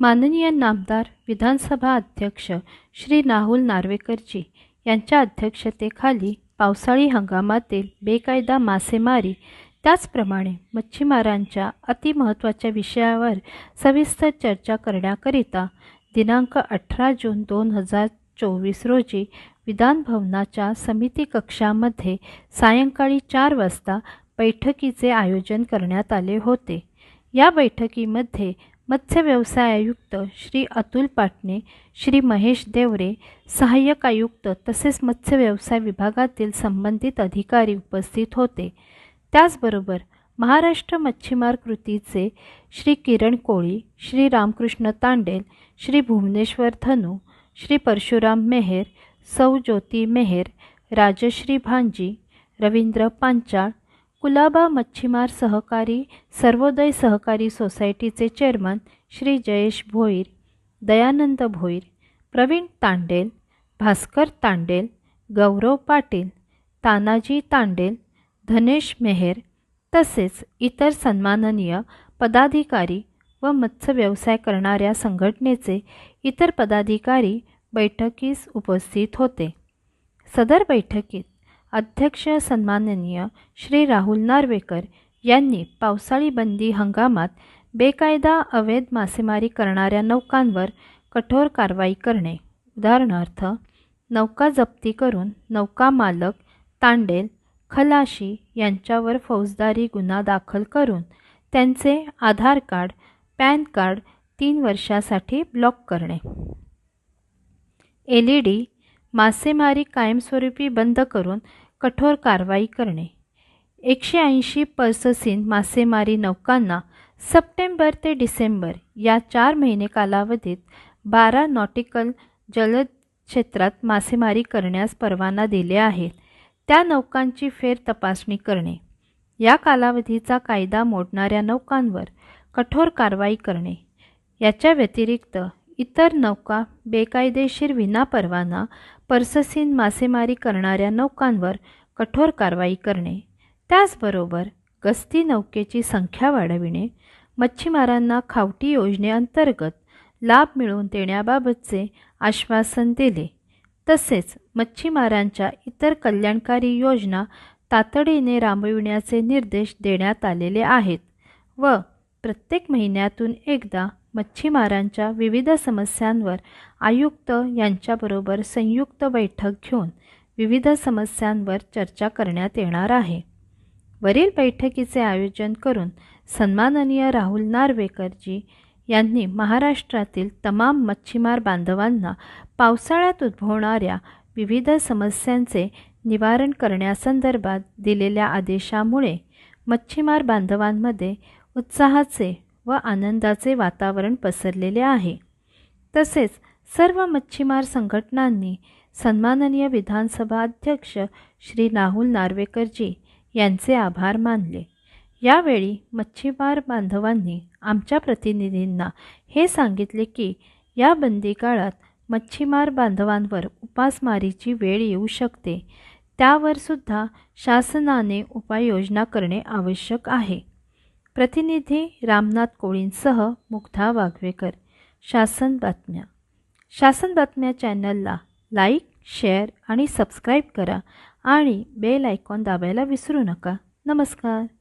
माननीय नामदार विधानसभा अध्यक्ष श्री राहुल नार्वेकरजी यांच्या अध्यक्षतेखाली पावसाळी हंगामातील बेकायदा मासेमारी त्याचप्रमाणे मच्छीमारांच्या अतिमहत्त्वाच्या विषयावर सविस्तर चर्चा करण्याकरिता दिनांक अठरा जून दोन हजार चोवीस रोजी विधानभवनाच्या समिती कक्षामध्ये सायंकाळी चार वाजता बैठकीचे आयोजन करण्यात आले होते. या बैठकीमध्ये मत्स्य व्यवसाय आयुक्त श्री अतुल पाटणे श्री महेश देवरे सहाय्यक आयुक्त तसेच मत्स्य व्यवसाय विभागातील संबंधित अधिकारी उपस्थित होते. त्याचबरोबर महाराष्ट्र मच्छीमार कृतीचे श्री किरण कोळी श्री रामकृष्ण तांडेल श्री भुवनेश्वर धनू श्री परशुराम मेहेर सौ ज्योती मेहेर राजश्री भांजी रवींद्र पांचाळ कुलाबा मच्छीमार सहकारी सर्वोदय सहकारी सोसायटीचे चेअरमन श्री जयेश भोईर दयानंद भोईर प्रवीण तांडेल भास्कर तांडेल गौरव पाटील तानाजी तांडेल धनेश मेहेर तसेच इतर सन्माननीय पदाधिकारी व मत्स्य व्यवसाय करणाऱ्या संघटनेचे इतर पदाधिकारी बैठकीस उपस्थित होते. सदर बैठकीत अध्यक्ष सन्माननीय श्री राहुल नार्वेकर यांनी पावसाळी बंदी हंगामात बेकायदा अवैध मासेमारी करणाऱ्या नौकांवर कठोर कारवाई करणे. उदाहरणार्थ नौका जप्ती करून नौका मालक तांडेल खलाशी यांच्यावर फौजदारी गुन्हा दाखल करून त्यांचे आधार कार्ड पॅन कार्ड तीन वर्षासाठी ब्लॉक करणे. एल ई डी मासेमारी कायमस्वरूपी बंद करून कठोर कारवाई करणे. एकशे ऐंशी पर्ससीन मासेमारी नौकांना सप्टेंबर ते डिसेंबर या चार महिने कालावधीत बारा नॉटिकल जलद क्षेत्रात मासेमारी करण्यास परवाना दिले आहेत. त्या नौकांची फेर तपासणी करणे. या कालावधीचा कायदा मोडणाऱ्या नौकांवर कठोर कारवाई करणे. याच्या व्यतिरिक्त इतर नौका बेकायदेशीर विनापरवाना पर्ससीन मासेमारी करणाऱ्या नौकांवर कठोर कारवाई करणे. त्याचबरोबर गस्ती नौकेची संख्या वाढविणे. मच्छीमारांना खावटी योजनेअंतर्गत लाभ मिळवून देण्याबाबतचे आश्वासन दिले. तसेच मच्छीमारांच्या इतर कल्याणकारी योजना तातडीने राबविण्याचे निर्देश देण्यात आलेले आहेत व प्रत्येक महिन्यातून एकदा मच्छीमारांच्या विविध समस्यांवर आयुक्त यांच्याबरोबर संयुक्त बैठक घेऊन विविध समस्यांवर चर्चा करण्यात येणार आहे. वरील बैठकीचे आयोजन करून सन्माननीय राहुल नार्वेकरजी यांनी महाराष्ट्रातील तमाम मच्छीमार बांधवांना पावसाळ्यात उद्भवणाऱ्या विविध समस्यांचे निवारण करण्यासंदर्भात दिलेल्या आदेशामुळे मच्छीमार बांधवांमध्ये उत्साहाचे व आनंदाचे वातावरण पसरलेले आहे. तसेच सर्व मच्छीमार संघटनांनी सन्माननीय विधानसभा अध्यक्ष श्री राहुल नार्वेकरजी यांचे आभार मानले. यावेळी मच्छीमार बांधवांनी आमच्या प्रतिनिधींना हे सांगितले की या बंदी काळात मच्छीमार बांधवांवर उपासमारीची वेळ येऊ शकते. त्यावर सुद्धा शासनाने उपाययोजना करणे आवश्यक आहे. प्रतिनिधी रामनाथ कोळींसह मुग्धा वाघवेकर. शासन बातम्या. शासन बातम्या चॅनलला लाईक शेअर आणि सबस्क्राईब करा आणि बेल आयकॉन दाबायला विसरू नका. नमस्कार.